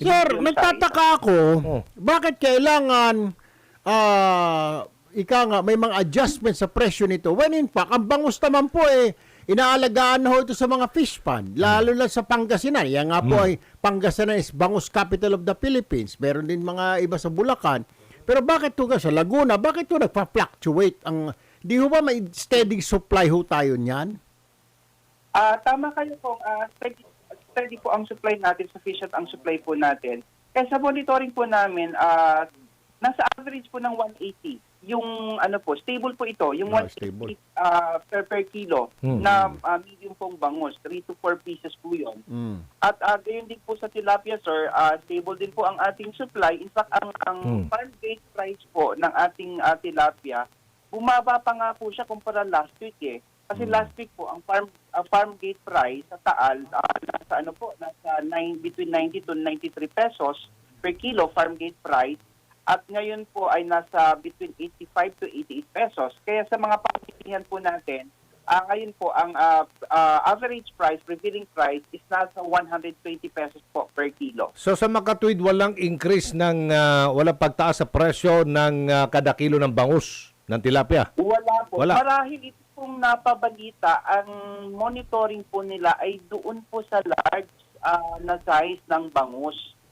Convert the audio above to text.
Sir, Yung nagtataka ako, Oh. bakit kailangan ah ika nga may mga adjustment sa presyo nito when in fact ang bangus naman po eh inaalagaan na ho ito sa mga fish pond lalo na sa Pangasinan. Yan nga po ay Pangasinan is bangus capital of the Philippines meron din mga iba sa Bulacan. Pero bakit to sa Laguna bakit to nagpa-fluctuate ang di ho ba may steady supply ho tayo niyan? Ah, tama kayo po. ah, steady, steady po ang supply natin, sufficient ang supply po natin. Kaya sa monitoring po namin, ah, nasa average po ng 180. Yung ano po, stable po ito, yung Ah, 180 stable. ah, per per kilo Hmm. na ah, medium pong bangus, 3 to 4 pieces po yun. mm. At uh, gayon din po sa tilapia, sir, ah, stable din po ang ating supply. In fact, ang, ang Hmm. farm gate price po ng ating ah, tilapia, bumaba pa nga po siya kumpara last week eh. Kasi last week po, ang farm ang farm gate price sa Taal, ah, nasa ano po, nasa 9, between 90 to 93 pesos per kilo farm gate price. At ngayon po ay nasa between 85 to 88 pesos. Kaya sa mga pamilihan po natin, Ah, ngayon po, ang ah, ah, average price, prevailing price, is nasa 120 pesos po per kilo. So sa makatuwid, walang increase ng, ah, walang pagtaas sa presyo ng ah, kada kilo ng bangus ng tilapia. Wala po. Wala. Marahil ito pong napabalita, ang monitoring po nila ay doon po sa large ah, na size ng bangus.